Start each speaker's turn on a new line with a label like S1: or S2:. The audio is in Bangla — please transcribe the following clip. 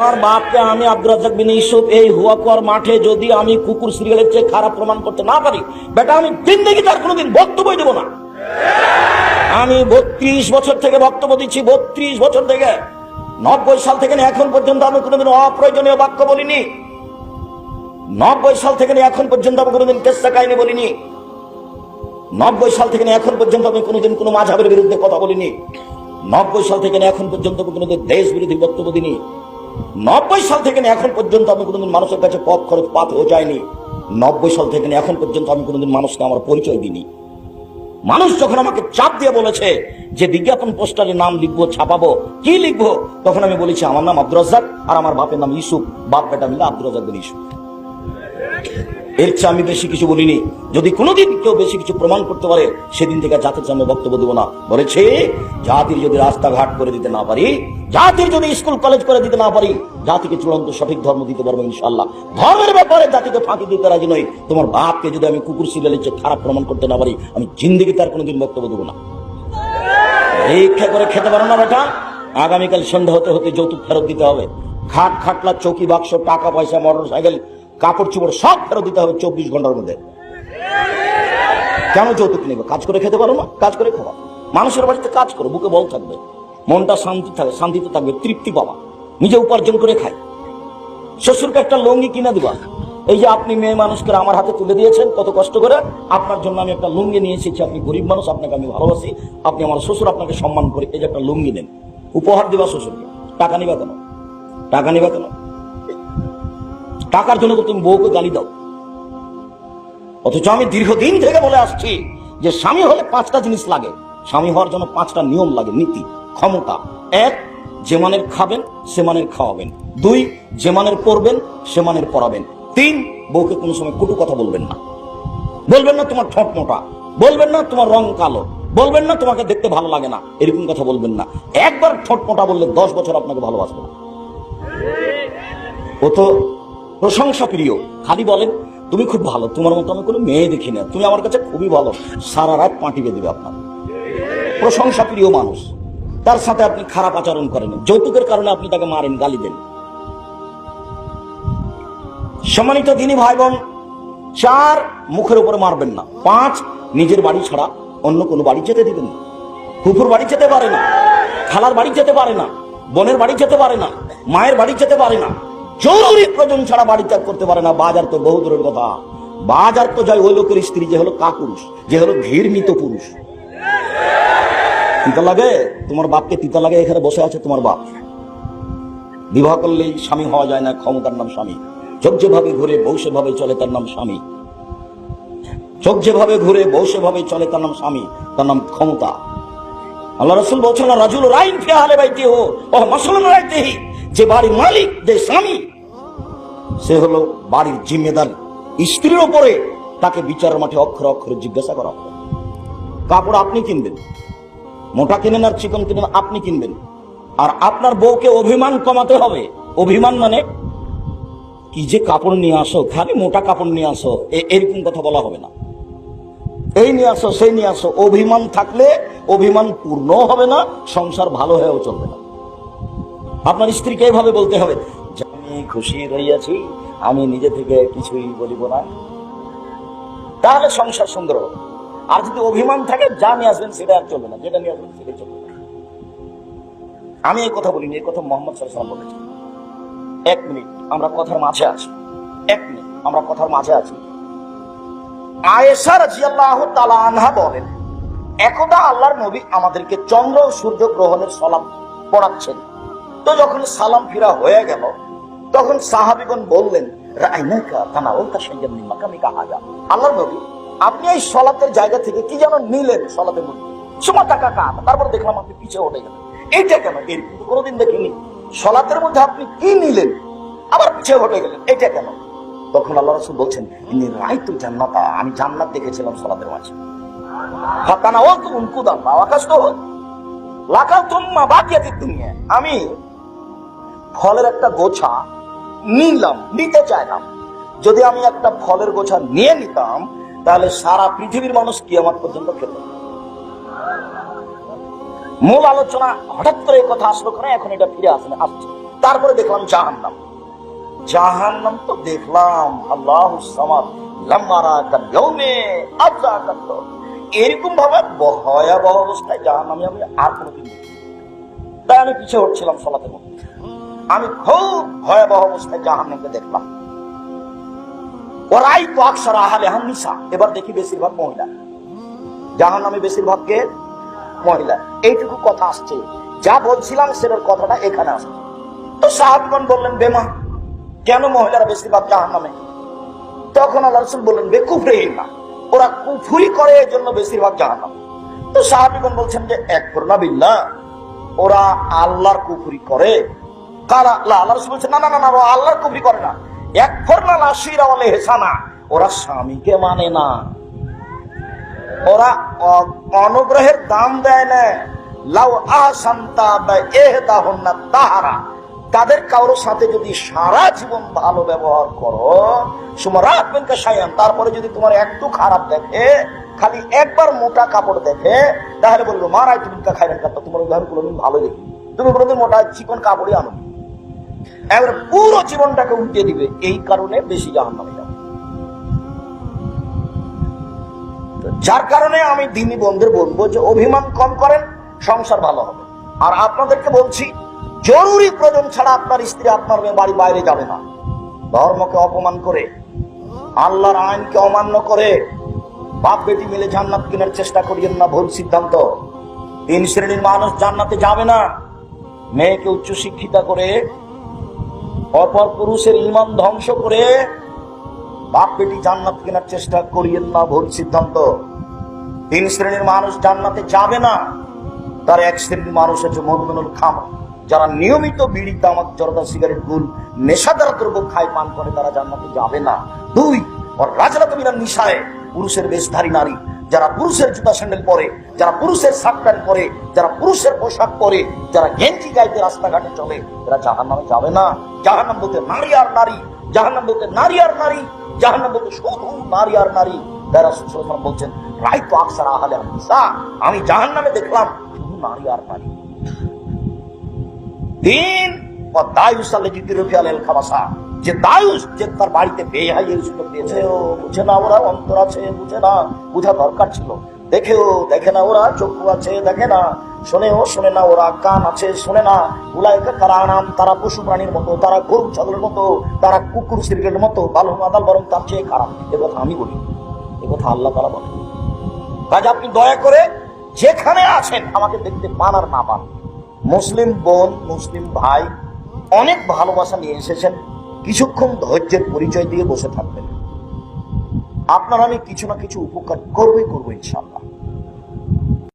S1: তোমার বাপকে আমি আব্দুল বিন ইউসুফ এই হুয়াকুয়ার মাঠে যদি আমি কুকুর সিরিয়ালের চেয়ে খারাপ প্রমাণ করতে না পারি, বেটা, আমি জিন্দগি তার কোনোদিন বক্তব্য দেবো না। আমি বত্রিশ বছর থেকে বক্তব্য দিচ্ছি, বত্রিশ বছর থেকে। নব্বই সাল থেকে এখন পর্যন্ত আমি কোনোদিন অপ্রয়োজনীয় বাক্য বলিনি। নব্বই সাল থেকে এখন পর্যন্ত আমি কোনোদিন কেসা কাহিনী বলিনি। নব্বই সাল থেকে এখন পর্যন্ত আমি কোনোদিন কোনো মাঝাবের বিরুদ্ধে কথা বলিনি। নব্বই সাল থেকে এখন পর্যন্ত আমি কোনোদিন দেশ বিরোধী বক্তব্য দিনি নব্বই সাল থেকে এখন পর্যন্ত আমি কোনোদিন মানুষের কাছে পথ খরচ পাত হয়ে যায়নি। নব্বই সাল থেকে এখন পর্যন্ত আমি কোনোদিন মানুষকে আমার পরিচয় দিইনি। মানুষ যখন আমাকে চাপ দিয়ে বলেছে যে, বিজ্ঞাপন পোস্টারে নাম লিখব, ছাপাবো, কি লিখব? তখন আমি বলেছি, আমার নাম আব্দুর আর আমার বাপের নাম ইসুফ বাপ বেটা মিলে আব্দুর ইসুফ এর চেয়ে আমি বেশি কিছু বলিনি। যদি কোনোদিন কেউ বেশি কিছু প্রমাণ করতে পারে, সেদিন থেকে জাতির সামনে বক্তব্য দেবো না। বলেছে, জাতির যদি রাস্তাঘাট করে দিতে না পারি, জাতির যদি স্কুল, কলেজ করে দিতে না পারি, জাতিকে চূড়ান্ত সঠিক ধর্ম দিতে পারব ইনশাল্লাহ ধর্মের ব্যাপারে জাতিকে ফাঁকি দিতে রাজি নই। তোমার বাপকে যদি আমি কুকুর সিরিয়ালের চেয়ে খারাপ প্রমাণ করতে না পারি, আমি জিন্দিগি তার কোনোদিন বক্তব্য দেবো না। পরীক্ষা করে খেতে পারো না বেটা। আগামীকাল সন্ধ্যা হতে হতে যৌতুক ফেরত দিতে হবে। খাট, খাটলা, চৌকি, বাক্স, টাকা, পয়সা মোটর সাইকেল কাপড় চোপড় সব ফেরত দিতে হবে চব্বিশ ঘণ্টার মধ্যে। কেন যৌতুক নেবে? কাজ করে খেতে পারো না? কাজ করে খাওয়া। মানুষের বাড়িতে কাজ করো, বুকে বল থাকবে। মনটা শান্তি থাকবে শান্তিতে থাকবে, তৃপ্তি পাবা। নিজে উপার্জন করে খাই শ্বশুরকে একটা লুঙ্গি কিনে দিবা। এই যে আপনি মেয়ে মানুষকে আমার হাতে তুলে দিয়েছেন, কত কষ্ট করে। আপনার জন্য আমি একটা লুঙ্গি নিয়ে এসেছি। আপনি গরিব মানুষ, আপনাকে আমি ভালোবাসি। আপনি আমার শ্বশুর, আপনাকে সম্মান করে। এই যে একটা লুঙ্গি নেন। উপহার দিবা শ্বশুরকে। টাকা নিবা কেন? টাকা নিবা কেন? টাকার জন্য তুমি বউকে গালি দাও। অথচ আমি দীর্ঘদিন থেকে বলে আসছি যে স্বামী হলে পাঁচটা জিনিস লাগে। স্বামী হওয়ার জন্য পাঁচটা নিয়ম লাগে, নীতি, ক্ষমতা। এক, যে মানের খাবেন, সে মানের খাওয়াবেন। দুই, যে মানের পড়বেন সে মানের পড়াবেন তিন, বউকে কোনো সময় কটু কথা বলবেন না। বলবেন না তোমার ঠোঁট মোটা। বলবেন না তোমার রং কালো। বলবেন না তোমাকে দেখতে ভালো লাগে না। এরকম কথা বলবেন না। একবার ঠোঁট মোটা বললে দশ বছর আপনাকে ভালোবাসবে ও তো প্রশংসা প্রিয়। খালি বলেন, তুমি খুব ভালো, তোমার মতো আমি কোনো মেয়ে দেখি না। তুমি আমার কাছে খুবই ভালো, সারা রাত পাঁটি বেঁধে আপনার। প্রশংসা প্রিয় মানুষ, তার সাথে আপনি খারাপ আচরণ করেন। যৌতুকের কারণে আপনি তাকে মারেন, গালি দেন। সম্মানিত দিনী ভাই বোন চার মুখের উপরে মারবেন না। পাঁচ, নিজের বাড়ি ছাড়া অন্য কোনো বাড়ি যেতে দিবেন না। কুকুর বাড়ি যেতে পারে না, খালার বাড়ি যেতে পারে না, বোনের বাড়ি যেতে পারে না, মায়ের বাড়ি যেতে পারে না। জরুরি প্রয়োজন ছাড়া বাড়ি ত্যাগ করতে পারে না, বাজার তো বহু দূরের কথা। বাজার তো যায় ওই লোকের স্ত্রী, যে হলো কাপুরুষ, যে হলো ঘৃণিত পুরুষ। তিতা লাগে? তোমার বাপকে তিতা লাগে এখানে বসে আছে তোমার বাপ। বিবাহ করলেই স্বামী হওয়া যায় না, ক্ষমতার নাম স্বামী। চোখ যেভাবে ঘুরে সেভাবে চলে, তার নাম স্বামী। চোখ যেভাবে ঘুরে সেভাবে চলে, তার নাম স্বামী, তার নাম ক্ষমতা। আল্লাহ রসুল বলছেন রাজুল রাইন ফিয়ালে বাইতে হো ও মাসলুম রাইতেহি। যে বাড়ির মালিক, যে স্বামী, সে হলো বাড়ির জিম্মেদার। স্ত্রীর ওপরে তাকে বিচার মাঠে অক্ষরে অক্ষরে জিজ্ঞাসা করা হবে কাপড় আপনি কিনবেন, মোটা কিনেন আর চিকন কিনেন আপনি কিনবেন। আর আপনার বউকে অভিমান কমাতে হবে। অভিমান মানে কি যে কাপড় নিয়ে আসো, খালি মোটা কাপড় নিয়ে আসো এরকম কথা বলা হবে না। এই নিয়ে আসো, সেই নিয়ে আসো। অভিমান থাকলে অভিমান পূর্ণ হবে না, সংসার ভালো হয়েও চলবে না। আপনার স্ত্রীকে এভাবে বলতে হবে আমি খুশি রইয়াছি, আমি নিজে থেকে কিছুই বলিব না। তাহলে সংসার সুন্দর আর যদি অভিমান থাকে, যা নিয়ে আসবেন সেটা আর চলবে না, যেটা নিয়ে আসবেন সেটাই চলবে আমি এই কথা বলিনি, এই কথা মোহাম্মদ সাল্লাম বলেছেন। এক মিনিট, আমরা কথার মাঝে আছি। এক মিনিট, আমরা কথার মাঝে আছি। আয়েশা রাজিয়াল্লাহ তালা আনহা বলেন, একদা আল্লাহর নবী আমাদেরকে চন্দ্র সূর্য গ্রহণের সালাম পড়াচ্ছেন। তো যখন সালাম ফিরা হয়ে গেল, তখন সাহাবিগণ বললেন কানা আপনি এই সলাতের জায়গা থেকে কি যেন নিলেন মধ্যে? কাম তারপর দেখলাম আপনি পিছিয়ে গেলেন। এইটা কেন? কোনোদিন দেখিনি। সলাতের মধ্যে আপনি কি নিলেন? আবার পিছিয়ে গেলেন। এটা কেন? তখন আল্লাহ রসুল বলছেন ইনি রাইতুল জান্নাতা। আমি জান্নাত দেখেছিলাম সলাতের মাঝে। ফাতানা ও তো উনকুদান আকাশ তো আমি ফলের একটা গোছা নিলাম, নিতে চাইলাম। যদি আমি একটা ফলের গোছা নিয়ে নিতাম, তাহলে সারা পৃথিবীর মানুষ কি আমার পর্যন্ত খেত। মূল আলোচনা হঠাৎ করে কথা আসলো কেন? এখন এটা ফিরে আসলে আসছে। তারপরে দেখলাম জাহান্নাম। জাহান্নাম তো দেখলাম, আল্লাহ এরকম ভাবে ভয়াবহ অবস্থায় জাহান্নামে আমি আর কোনোদিন। তাই আমি পিছিয়ে হচ্ছিলাম সলাতে মধ্যে। আমি খুব ভয়াবহ অবস্থায় জাহান্নামকে দেখলাম। ওরাই তো আকসার আহালে হান্নিসা। এবার দেখি বেশিরভাগ মহিলা। জাহান নামে বেশিরভাগকে মহিলা। এইটুকু কথা আসছে। যা বলছিলাম সেটার কথাটা এখানে আসছে। তো সাহাবগণ বললেন, বেমা, কেন মহিলারা বেশিরভাগ জাহান নামে তখন আল্লাহ রসুল বললেন বেকুফরে না। ওরা কুফুরি করে এর জন্য বেশিরভাগ জাহান নামে তো সাহাবিগণ বলছেন যে, এক করোনা বিল্লা ওরা আল্লাহর কুফুরি করে। মানে অনুগ্রহের দাম দেয় না। তাহারা। তাদের কারোর সাথে যদি সারা জীবন ভালো ব্যবহার করো সুমরাত বিনকা শায়ান তারপরে যদি তোমার একটু খারাপ দেখে, খালি একবার মোটা কাপড় দেখে, তাহলে বলব মারাই তুমি খাইলেন কাপড় তোমার উদাহরণ কোনোদিন ভালো দেখি তুমি কোনোদিন মোটা চিকন কাপড়ই আনো এবার পুরো জীবনটাকে উল্টে দিবে। এই কারণে বেশি জাহান নামে যাবে যার কারণে আমি দিনী বন্ধুর বলব যে অভিমান কম করেন, সংসার ভালো হবে। আর আপনাদেরকে বলছি, জরুরি প্রয়োজন ছাড়া আপনার স্ত্রী, আপনার মেয়ে বাড়ি বাইরে যাবে না। ধর্মকে অপমান করে, আল্লাহর আইনকে অমান্য করে বাপ বেটি মিলে জান্নাত কেনার চেষ্টা করিয়েন না, ভুল সিদ্ধান্ত। তিন শ্রেণির মানুষ জান্নাতে যাবে না। মেয়েকে উচ্চ শিক্ষিতা করে অপর পুরুষের ইমান ধ্বংস করে বাপ বেটি জান্নাত কেনার চেষ্টা করিয়েন না ভুল সিদ্ধান্ত। তিন শ্রেণির মানুষ জান্নাতে যাবে না। তার এক শ্রেণির মানুষ হচ্ছে মধুমেনুল খাম যারা নিয়মিত বিড়ি, তামাক, জর্দা, সিগারেট, গুল, নেশাদার দ্রব্য খায়, পান করে, তারা জান্নাতে যাবে না। দুই, ওর রাজরাত মিনার নিশায়। পুরুষের বেশধারী নারী, যারা পুরুষের জুতা স্যান্ডেল পরে, যারা পুরুষের শার্ট প্যান্ট পরে, যারা পুরুষের পোশাক পরে, যারা গেঞ্জি গাইতে রাস্তাঘাটে চলে, এরা জাহান নামে যাবে না। জাহান নাম বলতে নারী আর নারী জাহান নাম বলতে নারী আর নারী জাহান নাম বলতে শুধু নারী আর নারী। তারা সুসলমান বলছেন রাই তো আকসার আহালে হাদিসা, আমি জাহান নামে দেখলাম শুধু নারী আর নারী। দিন ও দায়ুস আল্লাহ জিদ্দির রফিয়াল খাবাসা যে দায়ুস যে তার বাড়িতে বেহাই এই সুযোগ দিয়েছে। ও, বুঝে না ওরা, অন্তর আছে, বুঝে না, বুঝা দরকার ছিল। দেখেও, দেখে না ওরা, চক্ষু আছে, দেখে না। শোনেও, শোনে না ওরা, কান আছে, শোনে না। উলাইকা তারা নাম তারা পশু প্রাণীর মতো, তারা গরু ছাগলের মতো, তারা কুকুর সিরকের মতো, বালু মাদাল বরং তার চেয়ে খারাপ। কথা আমি বলি কথা আল্লাহ তারা বলে কাজ আপনি দয়া করে যেখানে আছেন, আমাকে দেখতে পান আর না পান। মুসলিম বোন, মুসলিম ভাই, অনেক ভালোবাসা নিয়ে এসেছেন। কিছুক্ষণ ধৈর্যের পরিচয় দিয়ে বসে থাকবেন। আপনার আমি কিছু না কিছু উপকার করবই করব ইনশাল্লাহ